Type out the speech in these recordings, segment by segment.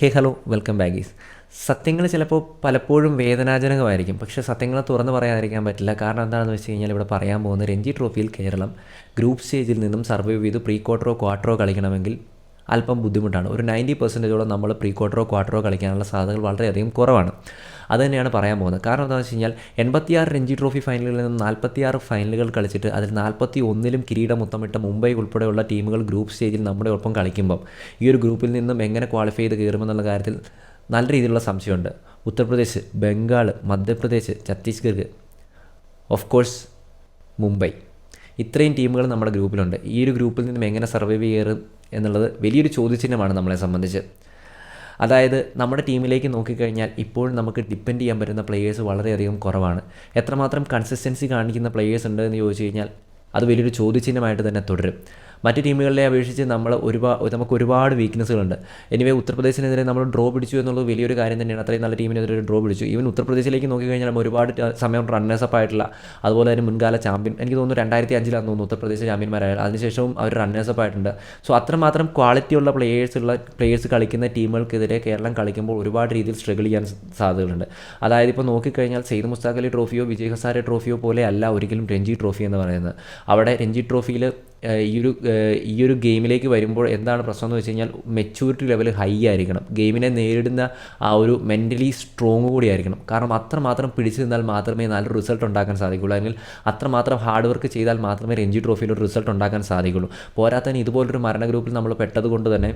ഹേ hello welcome ബാഗീസ്. സത്യങ്ങൾ ചിലപ്പോൾ പലപ്പോഴും വേദനാജനകമായിരിക്കും പക്ഷേ സത്യങ്ങൾ തുറന്നു പറയാതിരിക്കാൻ പറ്റില്ല. കാരണം എന്താണെന്ന് വെച്ച് കഴിഞ്ഞാൽ ഇവിടെ പറയാൻ പോകുന്ന രഞ്ജി ട്രോഫിയിൽ കേരളം ഗ്രൂപ്പ് സ്റ്റേജിൽ നിന്നും സർവൈവ് ചെയ്ത് പ്രീ ക്വാർട്ടറോ ക്വാർട്ടറോ കളിക്കണമെങ്കിൽ അല്പം ബുദ്ധിമുട്ടാണ്. ഒരു നയന്റി പെർസെന്റേജോളം നമ്മൾ പ്രീ ക്വാർട്ടറോ ക്വാർട്ടറോ കളിക്കാനുള്ള സാധ്യതകൾ വളരെയധികം കുറവാണ്. അത് തന്നെയാണ് പറയാൻ പോകുന്നത്. കാരണം എന്താണെന്ന് വെച്ച് കഴിഞ്ഞാൽ എൺപത്തിയാറ് രഞ്ജി ട്രോഫി ഫൈനലുകളിൽ നിന്ന് നാൽപ്പത്തിയാറ് ഫൈനലുകൾ കളിച്ചിട്ട് അതിൽ നാൽപ്പത്തി ഒന്നിലും കിരീടം മുത്തമിട്ട മുംബൈ ഉൾപ്പെടെയുള്ള ടീമുകൾ ഗ്രൂപ്പ് സ്റ്റേജിൽ നമ്മുടെ ഒപ്പം കളിക്കുമ്പം ഈ ഒരു ഗ്രൂപ്പിൽ നിന്നും എങ്ങനെ ക്വാളിഫൈ ചെയ്ത് കയറുമെന്നുള്ള കാര്യത്തിൽ നല്ല രീതിയിലുള്ള സംശയമുണ്ട്. Uttar Pradesh Bengal Madhya Pradesh Chhattisgarh of course Mumbai. ഇത്രയും ടീമുകൾ നമ്മുടെ ഗ്രൂപ്പിലുണ്ട് ഈ ഒരു ഗ്രൂപ്പിൽ നിന്നും എങ്ങനെ സർവൈവ് കയറും എന്നുള്ളത് വലിയൊരു ചോദ്യചിഹ്നമാണ് നമ്മളെ സംബന്ധിച്ച്. അതായത് നമ്മുടെ ടീമിലേക്ക് നോക്കിക്കഴിഞ്ഞാൽ ഇപ്പോൾ നമുക്ക് ഡിപ്പെൻഡ് ചെയ്യാൻ പറ്റുന്ന പ്ലേയേഴ്സ് വളരെയധികം കുറവാണ്. എത്രമാത്രം കൺസിസ്റ്റൻസി കാണിക്കുന്ന പ്ലേയേഴ്സ് ഉണ്ട് എന്ന് ചോദിച്ചു കഴിഞ്ഞാൽ അത് വലിയൊരു ചോദ്യചിഹ്നമായിട്ട് തന്നെ തുടരും. മറ്റ് ടീമുകളിലെ അപേക്ഷിച്ച് നമ്മൾ ഒരുപാട് നമുക്ക് ഒരുപാട് വീക്ക്നസ്സുകളുണ്ട് എനിവേ ഉത്തർപ്രദേശിനെതിരെ നമ്മൾ ഡ്രോ പിടിച്ചു എന്നുള്ളത് വലിയൊരു കാര്യം തന്നെയാണ്. അത്രയും നല്ല ടീമിനെതിരെ ഡ്രോ പിടിച്ചു. ഈവൻ ഉത്തർപ്രദേശിലേക്ക് നോക്കിക്കഴിഞ്ഞാൽ ഒരുപാട് സമയം റണ്ണേഴ്സ് അപ്പ് ആയിട്ടുള്ള അതുപോലെ തന്നെ മുൻകാല ചാമ്പ്യൻ എനിക്ക് തോന്നുന്നു രണ്ടായിരത്തി അഞ്ചിലാണെന്ന് തോന്നുന്നു ഉത്തർപ്രദേശ് ചാമ്പ്യന്മാരായ അതിനുശേഷവും അവർ റണ്ണേഴ്സ് അപ്പ് ആയിട്ടുണ്ട്. സോ അത്രമാത്രം ക്വാളിറ്റിയുള്ള പ്ലേയേഴ്സ് ഉള്ള പ്ലേയേഴ്സ് കളിക്കുന്ന ടീമുകൾക്കെതിരെ കേരളം കളിക്കുമ്പോൾ ഒരുപാട് രീതിയിൽ സ്ട്രഗിൾ ചെയ്യാൻ സാധ്യതകളുണ്ട്. അതായത് ഇപ്പോൾ നോക്കിക്കഴിഞ്ഞാൽ സെയ്ദ് മുസ്താഖ് അലി ട്രോഫിയോ വിജയ് ഹസാരെ ട്രോഫിയോ പോലെ അല്ല ഒരിക്കലും രഞ്ജി ട്രോഫി എന്ന് പറയുന്നത്. അവിടെ രഞ്ജി ട്രോഫിയിൽ ഈ ഒരു ഈ ഒരു ഗെയിമിലേക്ക് വരുമ്പോൾ എന്താണ് പ്രശ്നം എന്ന് വെച്ച് കഴിഞ്ഞാൽ മെച്യൂരിറ്റി ലെവൽ ഹൈ ആയിരിക്കണം. ഗെയിമിനെ നേരിടുന്ന ആ ഒരു മെന്റലി സ്ട്രോങ് കൂടി ആയിരിക്കണം. കാരണം അത്രമാത്രം പിടിച്ചു നിന്നാൽ മാത്രമേ നല്ല റിസൾട്ട് ഉണ്ടാക്കാൻ സാധിക്കുള്ളൂ അല്ലെങ്കിൽ അത്രമാത്രം ഹാർഡ് വർക്ക് ചെയ്താൽ മാത്രമേ രഞ്ജി ട്രോഫിയിൽ ഒരു റിസൾട്ട് ഉണ്ടാക്കാൻ സാധിക്കുള്ളൂ പോരാത്തതിന് ഇതുപോലൊരു മരണ ഗ്രൂപ്പിൽ നമ്മൾ പെട്ടത് കൊണ്ട് തന്നെ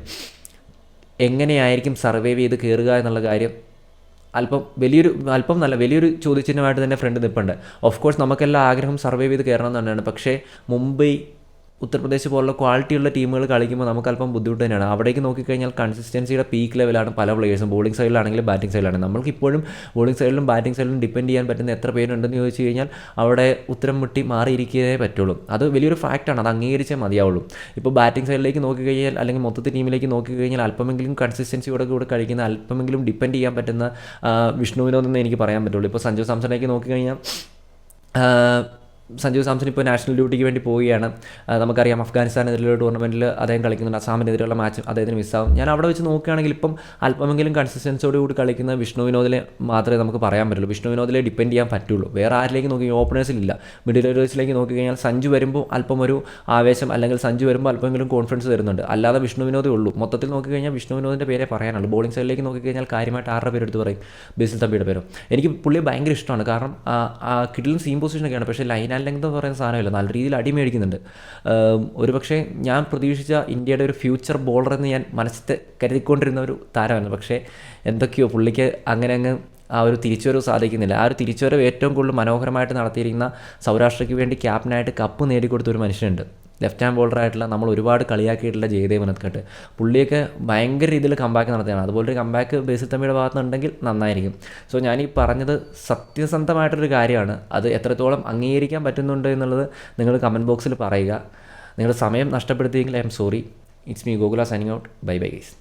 എങ്ങനെയായിരിക്കും സർവൈവ് ചെയ്ത് കയറുക എന്നുള്ള കാര്യം അല്പം വലിയൊരു അല്പം നല്ല വലിയൊരു ചോദ്യചിഹ്നമായിട്ട് തന്നെ ഫ്രണ്ട് നിൽപ്പുണ്ട് ഓഫ് കോഴ്സ് നമുക്കെല്ലാം ആഗ്രഹം സർവൈവ് ചെയ്ത് കയറണം എന്ന് തന്നെയാണ്. പക്ഷേ മുംബൈ ഉത്തർപ്രദേശ് പോലുള്ള ക്വാളിറ്റിയുള്ള ടീമുകൾ കളിക്കുമ്പോൾ നമുക്ക് അല്പം ബുദ്ധിമുട്ട് തന്നെയാണ്. അവിടേക്ക് നോക്കിക്കഴിഞ്ഞാൽ കൺസിസ്റ്റൻസിയുടെ പീക്ക് ലെവലാണ് പല പ്ലേയേഴ്സും ബോളിംഗ് സൈഡിലാണെങ്കിലും ബാറ്റിംഗ് സൈഡിലാണ് നമുക്ക് ഇപ്പോഴും ബോളിംഗ് സൈഡിലും ബാറ്റിംഗ് സൈഡിലും ഡിപ്പെൻഡ് ചെയ്യാൻ പറ്റുന്ന എത്ര പേരുണ്ടെന്ന് ചോദിച്ചു കഴിഞ്ഞാൽ അവിടെ ഉത്തരം മുട്ടി മാറിയിരിക്കേ പറ്റുള്ളൂ. അത് വലിയൊരു ഫാക്റ്റാണ് അത് അംഗീകരിച്ചേ മതിയാവുള്ളൂ. ഇപ്പോൾ ബാറ്റിംഗ് സൈഡിലേക്ക് നോക്കിക്കഴിഞ്ഞാൽ അല്ലെങ്കിൽ മൊത്തത്തിൽ ടീമിലേക്ക് നോക്കിക്കഴിഞ്ഞാൽ അല്പമെങ്കിലും കൺസിസ്റ്റൻസിയോടെ കൂടെ കഴിക്കുന്ന അല്പമെങ്കിലും ഡിപ്പെൻഡ് ചെയ്യാൻ പറ്റുന്ന വിഷ്ണുവിനോദെന്ന് വിഷ്ണു എനിക്ക് പറയാൻ പറ്റുള്ളൂ. ഇപ്പോൾ സഞ്ജു സാംസണിലേക്ക് നോക്കിക്കഴിഞ്ഞാൽ സഞ്ജു സാംസൺ ഇപ്പോൾ നാഷണൽ ഡ്യൂട്ടിക്ക് വേണ്ടി പോവുകയാണ്. നമുക്കറിയാം അഫ്ഗാനിസ്ഥാനെതിരെയുള്ള ടൂർണമെന്റിൽ അദ്ദേഹം കളിക്കുന്നുണ്ട്. അസാമിനെതിരെയുള്ള മാച്ച് അദ്ദേഹത്തിന് മിസ്സാവും. ഞാൻ അവിടെ വെച്ച് നോക്കുകയാണെങ്കിൽ ഇപ്പം അല്പമെങ്കിലും കൺസിസ്റ്റൻസിയോട് കൂടി കളിക്കുന്ന വിഷ്ണു വിനോദിനെ മാത്രമേ നമുക്ക് പറയാൻ പറ്റുള്ളൂ. വിഷ്ണു വിനോദിലെ ഡിപ്പെൻഡ് ചെയ്യാൻ പറ്റുള്ളൂ. വേറെ ആരിലേക്ക് നോക്കി ഓപ്പണേഴ്സിലില്ല മിഡിൽ ഓവേഴ്സിലേക്ക് നോക്കി കഴിഞ്ഞാൽ സഞ്ജു വരുമ്പോൾ അല്പം ഒരു ആവേശം അല്ലെങ്കിൽ സഞ്ജു വരുമ്പോൾ അല്പമെങ്കിലും കോൺഫിഡൻസ് തരുന്നുണ്ട് അല്ലാതെ വിഷ്ണു വിനോദേ ഉള്ളൂ. മൊത്തത്തിൽ നോക്കിക്കഴിഞ്ഞാൽ വിഷ്ണു വിനോദിന്റെ പേരെ പറയാനുള്ളൂ. ബോളിംഗ് സൈഡിലേക്ക് നോക്കി കഴിഞ്ഞാൽ കാര്യമായിട്ട് ആരുടെ പേരെടുത്ത് പറയും? ബേസിൽ തമ്പിയുടെ പേരും? എനിക്ക് പുള്ളിയെ ഭയങ്കര ഇഷ്ടമാണ്. കാരണം കിഡിലും സീം പൊസിഷനൊക്കെയാണ് പക്ഷേ ലൈൻ ആൻഡ് ലെങ്ത് എന്ന് പറയുന്ന സാധനമില്ല. നല്ല രീതിയിൽ അടി മേടിക്കുന്നുണ്ട്. ഒരു പക്ഷേ ഞാൻ പ്രതീക്ഷിച്ച ഇന്ത്യയുടെ ഒരു ഫ്യൂച്ചർ ബോളർ എന്ന് ഞാൻ മനസ്സിൽ കരുതിക്കൊണ്ടിരുന്ന ഒരു താരമായിരുന്നു പക്ഷേ എന്തൊക്കെയോ പുള്ളിക്ക് അങ്ങനെ അങ്ങ് ആ ഒരു തിരിച്ചുവരവ് സാധിക്കുന്നില്ല. ആ ഒരു തിരിച്ചുവരവ് ഏറ്റവും കൂടുതൽ മനോഹരമായിട്ട് നടത്തിയിരിക്കുന്ന സൗരാഷ്ട്രയ്ക്ക് വേണ്ടി ക്യാപ്റ്റനായിട്ട് കപ്പ് നേടിക്കൊടുത്ത ഒരു മനുഷ്യനുണ്ട്. ലെഫ്റ്റ് ഹാൻഡ് ബോളറായിട്ടുള്ള നമ്മൾ ഒരുപാട് കളിയാക്കിയിട്ടുള്ള ജയദേവ് നത്കട്ട് പുള്ളിയൊക്കെ ഭയങ്കര രീതിയിൽ കമ്പാക്ക് നടത്തുകയാണ് അതുപോലെ ഒരു കമ്പാക്ക് ബേസിൽ തമ്മിയുടെ ഭാഗത്തുനിന്നുണ്ടെങ്കിൽ നന്നായിരിക്കും. സോ ഞാൻ ഈ പറഞ്ഞത് സത്യസന്ധമായിട്ടൊരു കാര്യമാണ്. അത് എത്രത്തോളം അംഗീകരിക്കാൻ പറ്റുന്നുണ്ട് എന്നുള്ളത് നിങ്ങൾ കമന്റ് ബോക്സിൽ പറയുക. നിങ്ങളുടെ സമയം നഷ്ടപ്പെടുത്തിയെങ്കിൽ I'm sorry it's me Gokul signing out bye bye guys